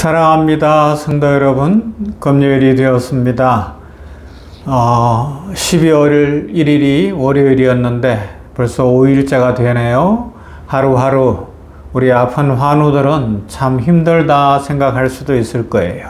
사랑합니다. 성도 여러분. 금요일이 되었습니다. 어, 12월 1일이 월요일이었는데 벌써 5일째가 되네요. 하루하루 우리 아픈 환우들은 참 힘들다 생각할 수도 있을 거예요.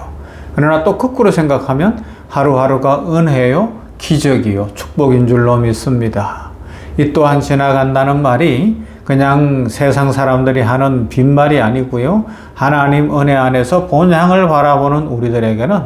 그러나 또 거꾸로 생각하면 하루하루가 은혜요, 기적이요, 축복인 줄로 믿습니다. 이 또한 지나간다는 말이 그냥 세상 사람들이 하는 빈말이 아니고요. 하나님 은혜 안에서 본향을 바라보는 우리들에게는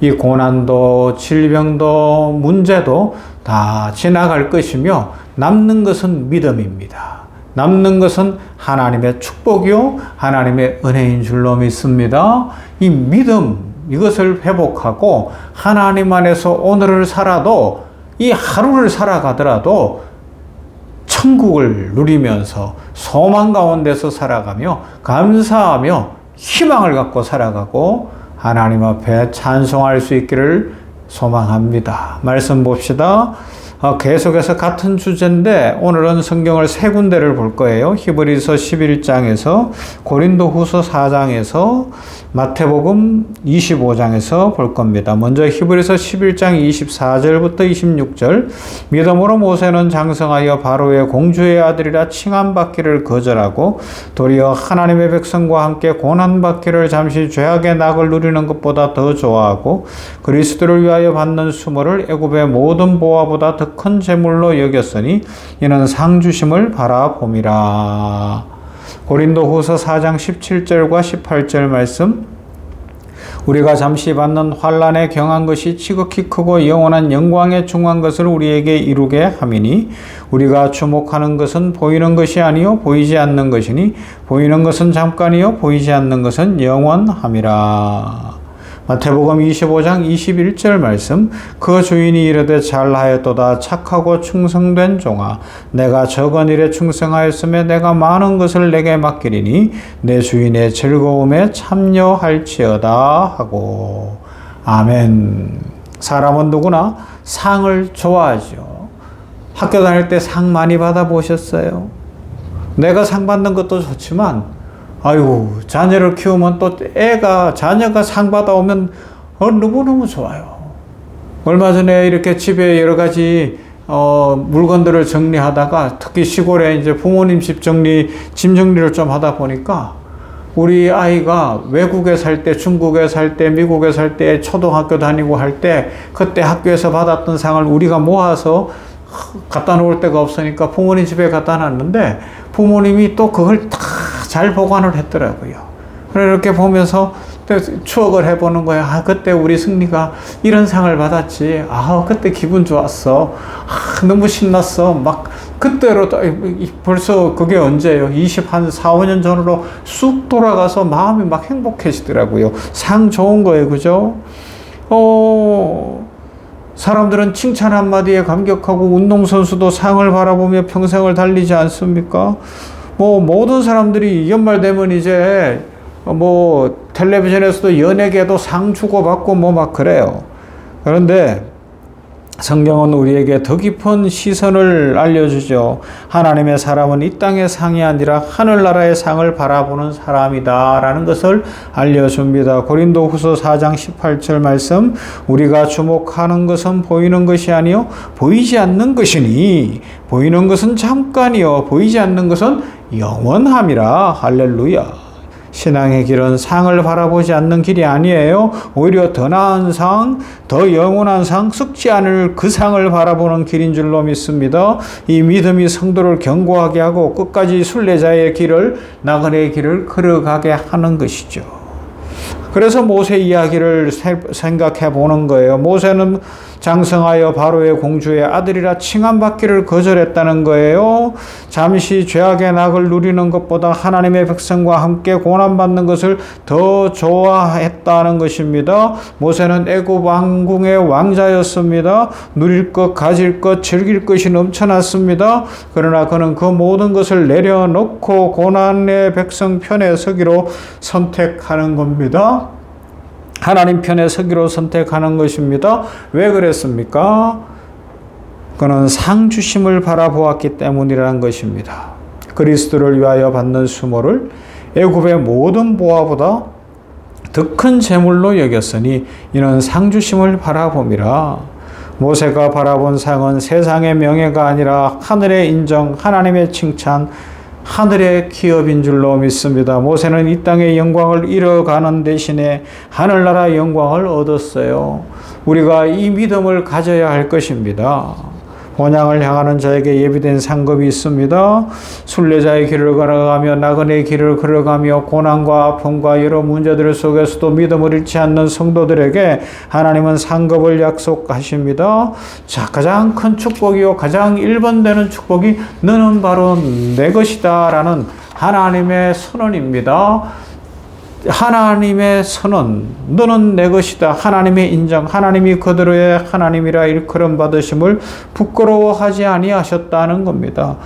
이 고난도, 질병도, 문제도 다 지나갈 것이며 남는 것은 믿음입니다. 남는 것은 하나님의 축복이요, 하나님의 은혜인 줄로 믿습니다. 이 믿음, 이것을 회복하고 하나님 안에서 오늘을 살아도 이 하루를 살아가더라도 천국을 누리면서 소망 가운데서 살아가며 감사하며 희망을 갖고 살아가고 하나님 앞에 찬송할 수 있기를 소망합니다. 말씀 봅시다. 어, 계속해서 같은 주제인데 오늘은 성경을 세 군데를 볼 거예요. 히브리서 11장에서 고린도 후서 4장에서 마태복음 25장에서 볼 겁니다. 먼저 히브리서 11장 24절부터 26절 믿음으로 모세는 장성하여 바로의 공주의 아들이라 칭함받기를 거절하고 도리어 하나님의 백성과 함께 고난받기를 잠시 죄악의 낙을 누리는 것보다 더 좋아하고 그리스도를 위하여 받는 수모를 애굽의 모든 보화보다 더큰 재물로 여겼으니 이는 상 주심을 바라봄이라. 고린도 후서 4장 17절과 18절 말씀 우리가 잠시 받는 환란에 경한 것이 지극히 크고 영원한 영광에 중한 것을 우리에게 이루게 함이니 우리가 주목하는 것은 보이는 것이 아니요 보이지 않는 것이니 보이는 것은 잠깐이요 보이지 않는 것은 영원함이라. 마태복음 25장 21절 말씀 그 주인이 이르되 잘하였도다 착하고 충성된 종아 내가 적은 일에 충성하였으며 내가 많은 것을 내게 맡기리니 내 주인의 즐거움에 참여할지어다 하고. 아멘. 사람은 누구나 상을 좋아하죠. 학교 다닐 때 상 많이 받아보셨어요? 내가 상 받는 것도 좋지만 아이고 자녀를 키우면 또 애가 자녀가 상 받아오면 어, 너무너무 좋아요. 얼마 전에 이렇게 집에 여러 가지 어, 물건들을 정리하다가 특히 시골에 이제 부모님 집 정리 짐 정리를 좀 하다 보니까 우리 아이가 외국에 살 때, 중국에 살 때, 미국에 살 때, 초등학교 다니고 할 때 그때 학교에서 받았던 상을 우리가 모아서 갖다 놓을 데가 없으니까 부모님 집에 갖다 놨는데 부모님이 또 그걸 다 잘 보관을 했더라고요. 이렇게 보면서 추억을 해보는 거야. 아, 그때 우리 승리가 이런 상을 받았지. 아, 그때 기분 좋았어. 아, 너무 신났어. 막, 그때로 벌써 그게 언제예요? 20, 한 4, 5년 전으로 쑥 돌아가서 마음이 막 행복해지더라고요. 상 좋은 거예요. 그죠? 어, 사람들은 칭찬 한마디에 감격하고 운동선수도 상을 바라보며 평생을 달리지 않습니까? 뭐 모든 사람들이 연말 되면 이제 뭐 텔레비전에서도 연예계도 상 주고받고 뭐 막 그래요. 그런데 성경은 우리에게 더 깊은 시선을 알려주죠. 하나님의 사람은 이 땅의 상이 아니라 하늘나라의 상을 바라보는 사람이다. 라는 것을 알려줍니다. 고린도 후서 4장 18절 말씀. 우리가 주목하는 것은 보이는 것이 아니요 보이지 않는 것이니, 보이는 것은 잠깐이요. 보이지 않는 것은 영원함이라. 할렐루야. 신앙의 길은 상을 바라보지 않는 길이 아니에요. 오히려 더 나은 상, 더 영원한 상, 썩지 않을 그 상을 바라보는 길인 줄로 믿습니다. 이 믿음이 성도를 견고하게 하고 끝까지 순례자의 길을, 나그네의 길을 걸어가게 하는 것이죠. 그래서 모세 이야기를 생각해 보는 거예요. 모세는 장성하여 바로의 공주의 아들이라 칭함받기를 거절했다는 거예요. 잠시 죄악의 낙을 누리는 것보다 하나님의 백성과 함께 고난받는 것을 더 좋아했다는 것입니다. 모세는 애굽 왕궁의 왕자였습니다. 누릴 것, 가질 것, 즐길 것이 넘쳐났습니다. 그러나 그는 그 모든 것을 내려놓고 고난의 백성 편에 서기로 선택하는 겁니다. 하나님 편에 서기로 선택하는 것입니다. 왜 그랬습니까? 그는 상 주심을 바라보았기 때문이라는 것입니다. 그리스도를 위하여 받는 수모를 애굽의 모든 보화보다 더 큰 재물로 여겼으니 이는 상주심을 바라봄이라 모세가 바라본 상은 세상의 명예가 아니라 하늘의 인정 하나님의 칭찬 하늘의 기업인 줄로 믿습니다. 모세는 이 땅의 영광을 잃어가는 대신에 하늘나라 영광을 얻었어요. 우리가 이 믿음을 가져야 할 것입니다. 본향을 향하는 자에게 예비된 상급이 있습니다. 순례자의 길을 걸어가며 나그네의 길을 걸어가며 고난과 아픔과 여러 문제들 속에서도 믿음을 잃지 않는 성도들에게 하나님은 상급을 약속하십니다. 자, 가장 큰 축복이요, 가장 일반되는 축복이 너는 바로 내 것이다 라는 하나님의 선언입니다. 하나님의 선언, 너는 내 것이다. 하나님의 인정, 하나님이 그들의 하나님이라 일컬음 받으심을 부끄러워하지 아니하셨다는 겁니다.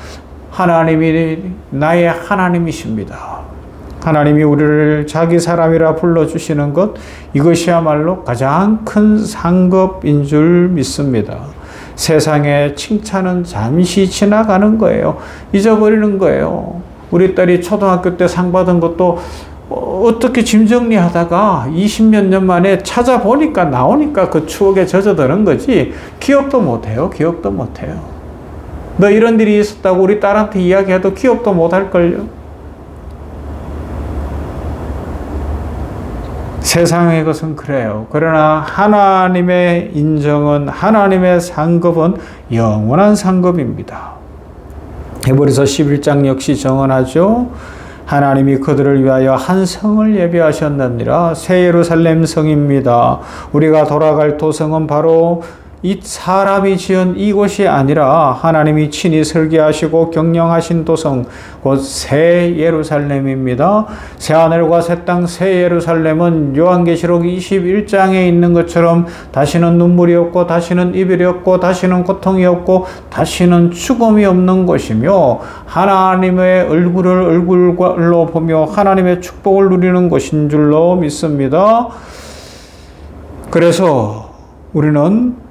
하나님이 나의 하나님이십니다. 하나님이 우리를 자기 사람이라 불러주시는 것, 이것이야말로 가장 큰 상급인 줄 믿습니다. 세상의 칭찬은 잠시 지나가는 거예요. 잊어버리는 거예요. 우리 딸이 초등학교 때 상 받은 것도 어떻게 짐 정리하다가 20몇 년 만에 찾아보니까 나오니까 그 추억에 젖어드는 거지 기억도 못해요. 기억도 못해요. 너 이런 일이 있었다고 우리 딸한테 이야기해도 기억도 못할걸요. 세상의 것은 그래요. 그러나 하나님의 인정은 하나님의 상급은 영원한 상급입니다. 헤브리서 11장 역시 정언하죠. 하나님이 그들을 위하여 한 성을 예비하셨느니라 새 예루살렘 성입니다. 우리가 돌아갈 도성은 바로 이 사람이 지은 이곳이 아니라 하나님이 친히 설계하시고 경영하신 도성 곧 새 예루살렘입니다. 새 하늘과 새 땅 새 예루살렘은 요한계시록 21장에 있는 것처럼 다시는 눈물이 없고 다시는 이별이 없고 다시는 고통이 없고 다시는 죽음이 없는 곳이며 하나님의 얼굴을 얼굴로 보며 하나님의 축복을 누리는 곳인 줄로 믿습니다. 그래서 우리는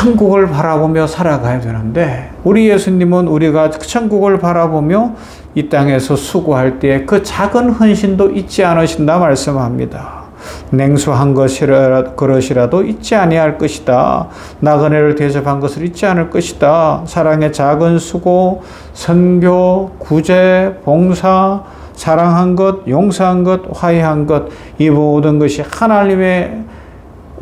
천국을 바라보며 살아가야 되는데 우리 예수님은 우리가 천국을 바라보며 이 땅에서 수고할 때에 그 작은 헌신도 잊지 않으신다 말씀합니다. 냉수 한 것이라 그릇이라도 잊지 아니할 것이다. 나그네를 대접한 것을 잊지 않을 것이다. 사랑의 작은 수고, 선교, 구제, 봉사, 사랑한 것, 용서한 것, 화해한 것, 이 모든 것이 하나님의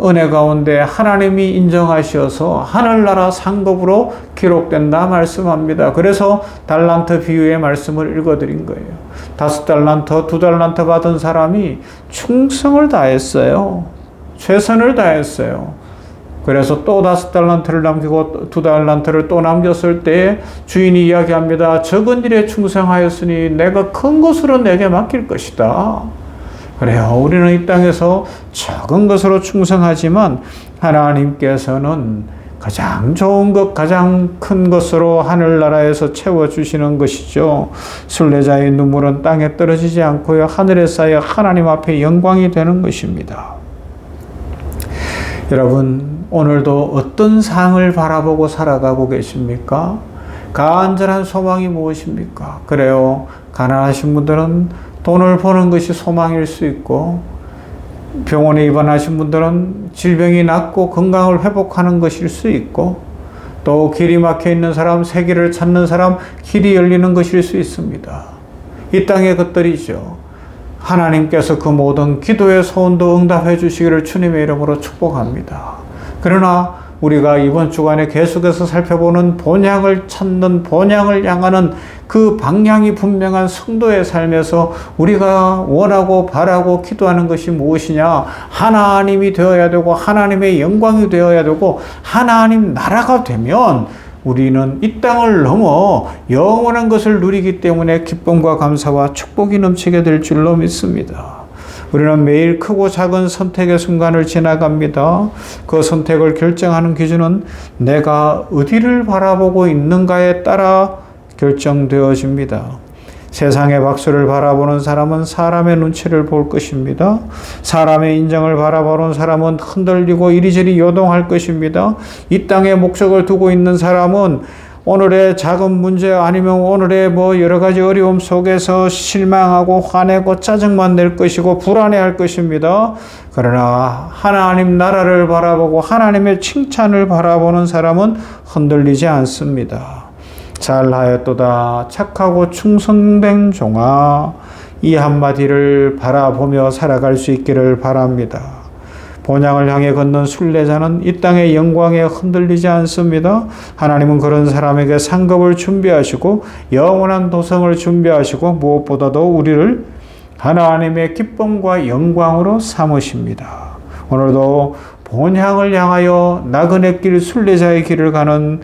은혜 가운데 하나님이 인정하셔서 하늘나라 상급으로 기록된다 말씀합니다. 그래서 달란트 비유의 말씀을 읽어드린 거예요. 다섯 달란트, 두 달란트 받은 사람이 충성을 다했어요. 최선을 다했어요. 그래서 또 다섯 달란트를 남기고 두 달란트를 또 남겼을 때 주인이 이야기합니다. 적은 일에 충성하였으니 내가 큰 것으로 내게 맡길 것이다. 그래요. 우리는 이 땅에서 적은 것으로 충성하지만 하나님께서는 가장 좋은 것, 가장 큰 것으로 하늘나라에서 채워주시는 것이죠. 순례자의 눈물은 땅에 떨어지지 않고요. 하늘에 쌓여 하나님 앞에 영광이 되는 것입니다. 여러분, 오늘도 어떤 상을 바라보고 살아가고 계십니까? 간절한 소망이 무엇입니까? 그래요. 가난하신 분들은 돈을 버는 것이 소망일 수 있고 병원에 입원하신 분들은 질병이 낫고 건강을 회복하는 것일 수 있고 또 길이 막혀 있는 사람, 세계를 찾는 사람, 길이 열리는 것일 수 있습니다. 이 땅의 것들이죠. 하나님께서 그 모든 기도의 소원도 응답해 주시기를 주님의 이름으로 축복합니다. 그러나 우리가 이번 주간에 계속해서 살펴보는 본향을 찾는 본향을 향하는 그 방향이 분명한 성도의 삶에서 우리가 원하고 바라고 기도하는 것이 무엇이냐? 하나님이 되어야 되고 하나님의 영광이 되어야 되고 하나님 나라가 되면 우리는 이 땅을 넘어 영원한 것을 누리기 때문에 기쁨과 감사와 축복이 넘치게 될 줄로 믿습니다. 우리는 매일 크고 작은 선택의 순간을 지나갑니다. 그 선택을 결정하는 기준은 내가 어디를 바라보고 있는가에 따라 결정되어집니다. 세상의 박수를 바라보는 사람은 사람의 눈치를 볼 것입니다. 사람의 인정을 바라보는 사람은 흔들리고 이리저리 요동할 것입니다. 이 땅에 목적을 두고 있는 사람은 오늘의 작은 문제 아니면 오늘의 뭐 여러 가지 어려움 속에서 실망하고 화내고 짜증만 낼 것이고 불안해할 것입니다. 그러나 하나님 나라를 바라보고 하나님의 칭찬을 바라보는 사람은 흔들리지 않습니다. 잘하였도다 착하고 충성된 종아 이 한마디를 바라보며 살아갈 수 있기를 바랍니다. 본향을 향해 걷는 순례자는 이 땅의 영광에 흔들리지 않습니다. 하나님은 그런 사람에게 상급을 준비하시고 영원한 도성을 준비하시고 무엇보다도 우리를 하나님의 기쁨과 영광으로 삼으십니다. 오늘도 본향을 향하여 나그네 길 순례자의 길을 가는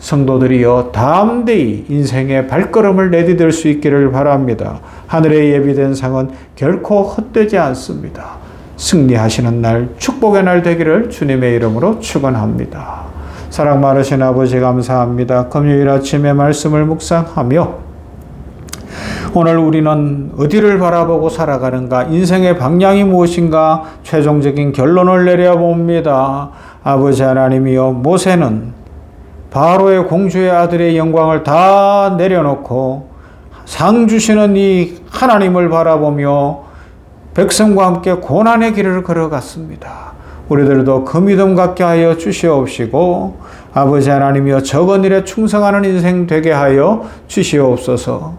성도들이여 담대히 인생의 발걸음을 내디딜 수 있기를 바랍니다. 하늘에 예비된 상은 결코 헛되지 않습니다. 승리하시는 날, 축복의 날 되기를 주님의 이름으로 축원합니다. 사랑 많으신 아버지 감사합니다. 금요일 아침에 말씀을 묵상하며 오늘 우리는 어디를 바라보고 살아가는가, 인생의 방향이 무엇인가, 최종적인 결론을 내려봅니다. 아버지 하나님이여, 모세는 바로의 공주의 아들의 영광을 다 내려놓고 상 주시는 이 하나님을 바라보며 백성과 함께 고난의 길을 걸어갔습니다. 우리들도 그 믿음 갖게 하여 주시옵시고 아버지 하나님이여 적은 일에 충성하는 인생 되게 하여 주시옵소서.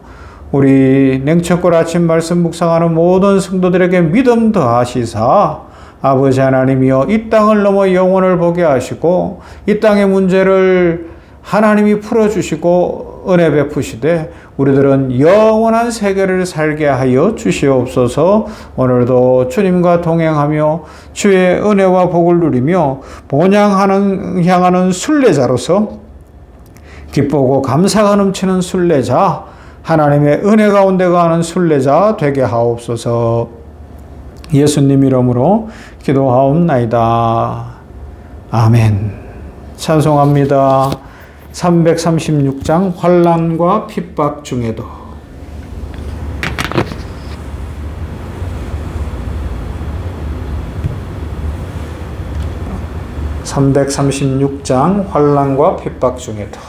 우리 냉천골 아침 말씀 묵상하는 모든 성도들에게 믿음 더하시사 아버지 하나님이여 이 땅을 넘어 영혼을 보게 하시고 이 땅의 문제를 하나님이 풀어주시고 은혜 베푸시되 우리들은 영원한 세계를 살게 하여 주시옵소서 오늘도 주님과 동행하며 주의 은혜와 복을 누리며 본향하는 향하는 순례자로서 기쁘고 감사가 넘치는 순례자 하나님의 은혜 가운데 가는 순례자 되게 하옵소서 예수님 이름으로 기도하옵나이다. 아멘. 찬송합니다. 336장 환란과 핍박 중에도 (336장) 환란과 핍박 중에도